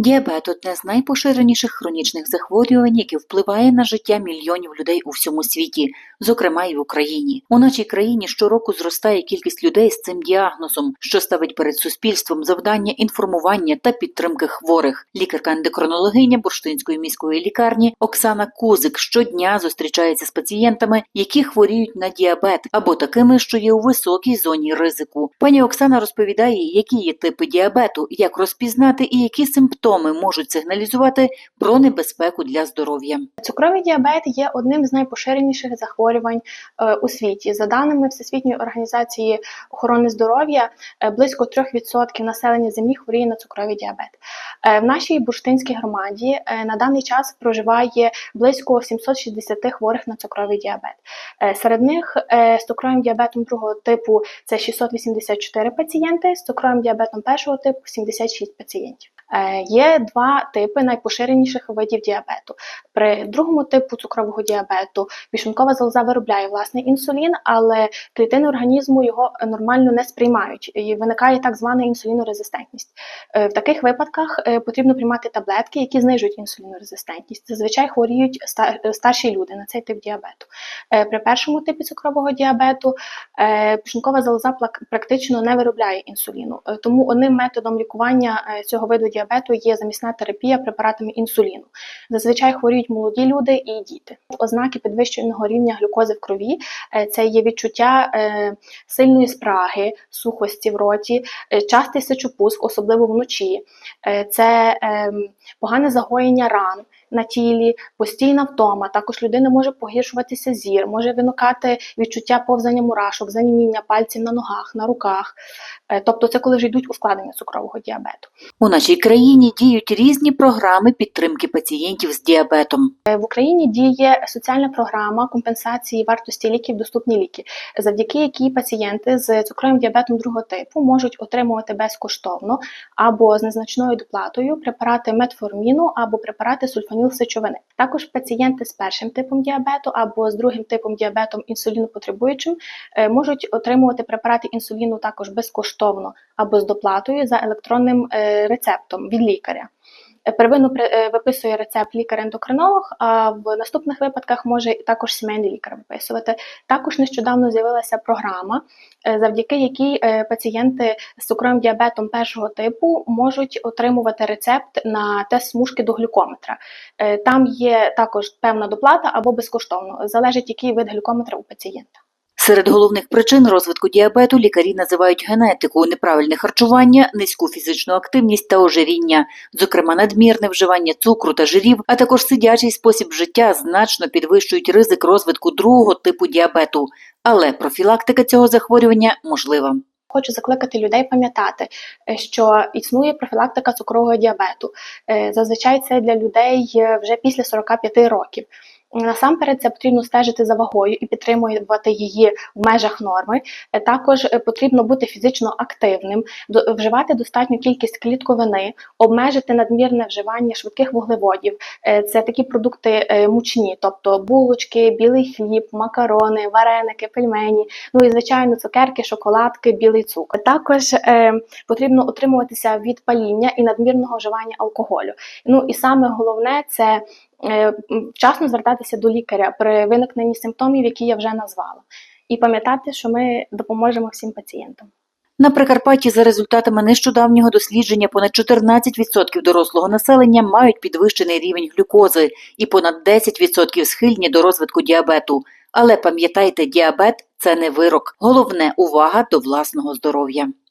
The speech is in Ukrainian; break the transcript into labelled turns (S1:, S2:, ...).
S1: Діабет одне з найпоширеніших хронічних захворювань, яке впливає на життя мільйонів людей у всьому світі, зокрема і в Україні. У нашій країні щороку зростає кількість людей з цим діагнозом, що ставить перед суспільством завдання інформування та підтримки хворих. Лікарка-ендокринологиня Бурштинської міської лікарні Оксана Кузик щодня зустрічається з пацієнтами, які хворіють на діабет або такими, що є у високій зоні ризику. Пані Оксана розповідає, які є типи діабету, як розпізнати і які симптоми можуть сигналізувати про небезпеку для здоров'я.
S2: Цукровий діабет є одним з найпоширеніших захворювань е, у світі. За даними Всесвітньої організації охорони здоров'я, е, близько 3% населення землі хворіє на цукровий діабет. Е, В нашій бурштинській громаді на даний час проживає близько 760 хворих на цукровий діабет. Серед них з цукровим діабетом другого типу це 684 пацієнти, з цукровим діабетом першого типу 76 пацієнтів. Е, Є два типи найпоширеніших видів діабету. При другому типу цукрового діабету пішункова залоза виробляє власний інсулін, але клітини організму його нормально не сприймають і виникає так звана інсулінорезистентність. Е, В таких випадках е, потрібно приймати таблетки, які знижують інсулінорезистентність. Зазвичай хворіють старші люди на цей тип діабету. При першому типі цукрового діабету пішункова залоза практично не виробляє інсуліну. Тому одним методом лікування цього виду діабету є замісна терапія препаратами інсуліну. Зазвичай хворіють молоді люди і діти. Ознаки підвищеного рівня глюкози в крові е, це є відчуття е, сильної спраги, сухості в роті, е, частий сечопуск, особливо вночі. Це ем, погане загоєння ран на тілі, постійна втома. Також людина може погіршуватися зір, може виникати відчуття повзання мурашок, заніміння пальців на ногах, на руках. Е, Тобто це коли вже йдуть ускладнення цукрового діабету.
S1: У нашій країні діють різні програми підтримки пацієнтів з діабетом.
S2: Е, В Україні діє соціальна програма компенсації вартості ліків доступні ліки, завдяки якій пацієнти з цукровим діабетом другого типу можуть отримувати безкоштовно або з незначною доплатою препарати метформіну або препарати сульфанілсечовини. Також пацієнти з першим типом діабету або з другим типом діабетом інсулінопотребуючим е, можуть отримувати препарати інсуліну також безкоштовно або з доплатою за електронним е, рецептом від лікаря. Первинно е, виписує рецепт лікар-ендокринолог, а в наступних випадках може також сімейний лікар виписувати. Також нещодавно з'явилася програма, е, завдяки якій е, пацієнти з цукровим діабетом першого типу можуть отримувати рецепт на тест смужки до глюкометра. Там є також певна доплата або безкоштовно, залежить який вид глюкометра у пацієнта.
S1: Серед головних причин розвитку діабету лікарі називають генетику, неправильне харчування, низьку фізичну активність та ожиріння, зокрема надмірне вживання цукру та жирів, а також сидячий спосіб життя значно підвищують ризик розвитку другого типу діабету. Але профілактика цього захворювання можлива.
S2: Хочу закликати людей пам'ятати, е, що існує профілактика цукрового діабету. Е, Зазвичай це для людей е, вже після 45 років. Насамперед, це потрібно стежити за вагою і підтримувати її в межах норми. Е, Також е, потрібно бути фізично активним, вживати достатню кількість клітковини, обмежити надмірне вживання швидких вуглеводів. Е, Це такі продукти мучні, тобто булочки, білий хліб, макарони, вареники, пельмені. Ну і звичайно, цукерки, шоколадки, білий цукор. Також потрібно утримуватися від паління і надмірного вживання алкоголю. Ну і саме головне це вчасно звертатися до лікаря при виникненні симптомів, які я вже назвала, і пам'ятати, що ми допоможемо всім пацієнтам.
S1: На Прикарпатті за результатами нещодавнього дослідження понад 14% дорослого населення мають підвищений рівень глюкози і понад 10% схильні до розвитку діабету. Але пам'ятайте, діабет це не вирок. Головне увага до власного здоров'я.